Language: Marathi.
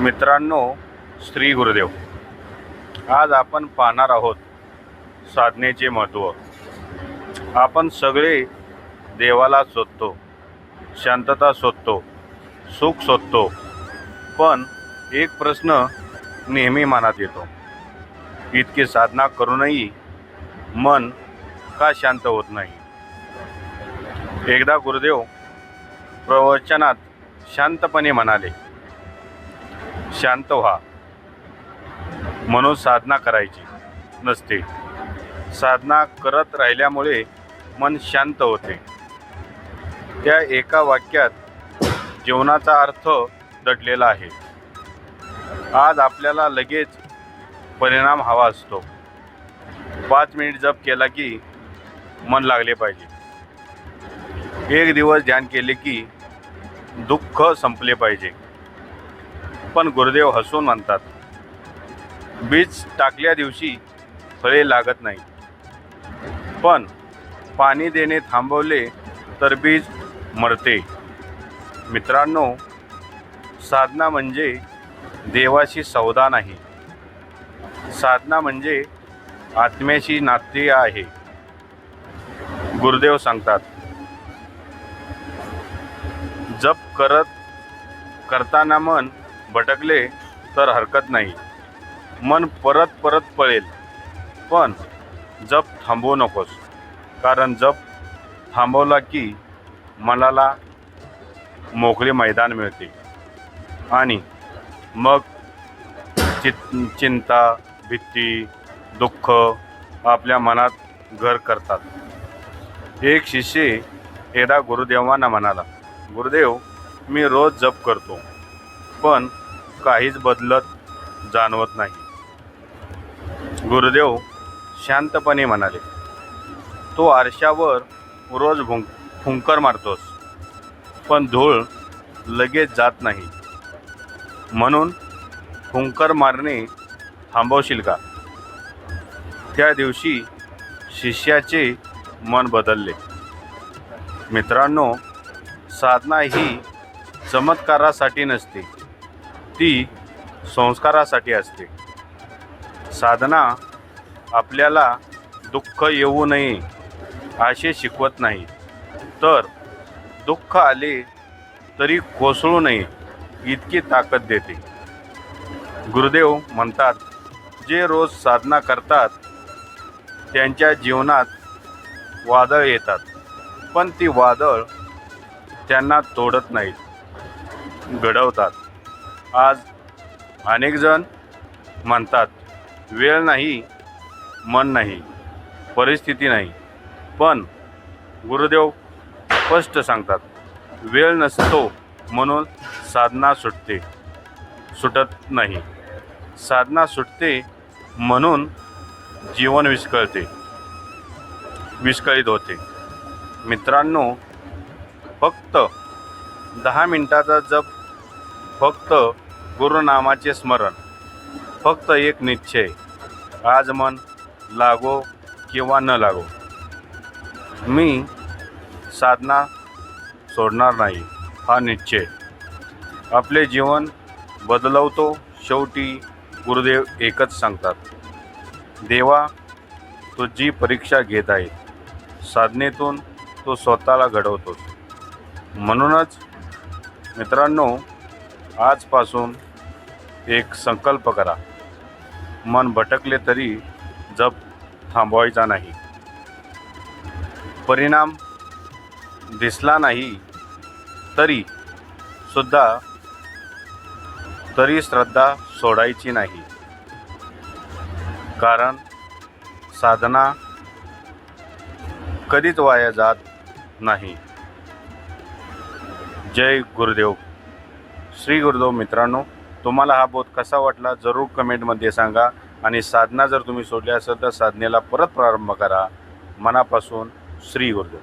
मित्रांनो श्री गुरुदेव आज आपण पाहणार आहोत साधनेचे महत्त्व. आपण सगळे देवाला शोधतो शांतता शोधतो सुख शोधतो पण एक प्रश्न नेहमी मनात येतो. इतकी साधना करूनही मन का शांत होत नाही? एकदा गुरुदेव प्रवचनात शांतपणे म्हणाले शांत व्हा. म्हणून साधना करायची. नसते. साधना करत राहिल्यामुळे मन शांत होते. त्या एका वाक्यात जीवनाचा अर्थ दडलेला आहे. आज आपल्याला लगेच परिणाम हवा असतो. पाच मिनिट जप केला की मन लागले पाहिजे. एक दिवस ध्यान केले की दुःख संपले पाहिजे. पण गुरुदेव हसून म्हणतात बीज टाकल्या दिवशी फळे लागत नाही. पण पाणी देणे थांबवले तर बीज मरते. मित्रांनो साधना म्हणजे देवाशी सौदा नाही. साधना म्हणजे आत्म्याशी नाते आहे. गुरुदेव सांगतात जप करत करताना मन भटकले तर हरकत नाही. मन परत परत पळेल. पण जप थांबवू नकोस. कारण जप थांबवला की मनाला मोकळे मैदान मिळते. आणि मग चित चिंता भीती दुःख आपल्या मनात घर करतात. एक शिष्य एकदा गुरुदेवांना म्हणाला गुरुदेव मी रोज जप करतो. पण काहीच बदलत जाणवत नाही. गुरुदेव शांतपणे म्हणाले तो आरशावर रोज भुं फुंकर मारतोस पण धूळ लगेच जात नाही. म्हणून फुंकर मारणे थांबवशील का? त्या दिवशी शिष्याचे मन बदलले. मित्रांनो साधना ही चमत्कारासाठी नसते. ती संस्कारासाठी असते. साधना आपल्याला दुःख येऊ नये असे शिकवत नाही. तर दुःख आले तरी कोसळू नये इतकी ताकद देते. गुरुदेव म्हणतात जे रोज साधना करतात त्यांच्या जीवनात वादळ येतात. पण ती वादळ त्यांना तोडत नाहीत घडवतात. आज अनेकजण म्हणतात वेळ नाही मन नाही परिस्थिती नाही. पण गुरुदेव स्पष्ट सांगतात वेळ नसतो म्हणून साधना सुटते सुटत नाही. साधना सुटते म्हणून जीवन विस्कळते विस्कळीत होते. मित्रांनो फक्त दहा मिनटाचा जप फक्त गुरुनामाचे स्मरण फक्त एक निश्चय आज मन लागो किंवा न लागो. मी साधना सोडणार नाही हा निश्चय. आपले जीवन बदलवतो शेवटी गुरुदेव एकच सांगतात. देवा तुझी परीक्षा घेत आहे साधनेतून तो स्वतःला घडवतोस. म्हणूनच मित्रांनो आजपासून एक संकल्प करा. मन भटकले तरी जप थांबवायचा नाही. परिणाम दिसला नाही तरी सुद्धा तरी श्रद्धा सोडायची नाही. कारण साधना कधीच वाया जात नाही. जय गुरुदेव. श्री गुरुदेव मित्रांनो तुम्हाला हा बोध कसा वाटला जरूर कमेंटमध्ये सांगा आणि साधना जर तुम्ही सोडली असेल तर साधनेला परत प्रारंभ करा. मनापासून श्री गुरुदेव.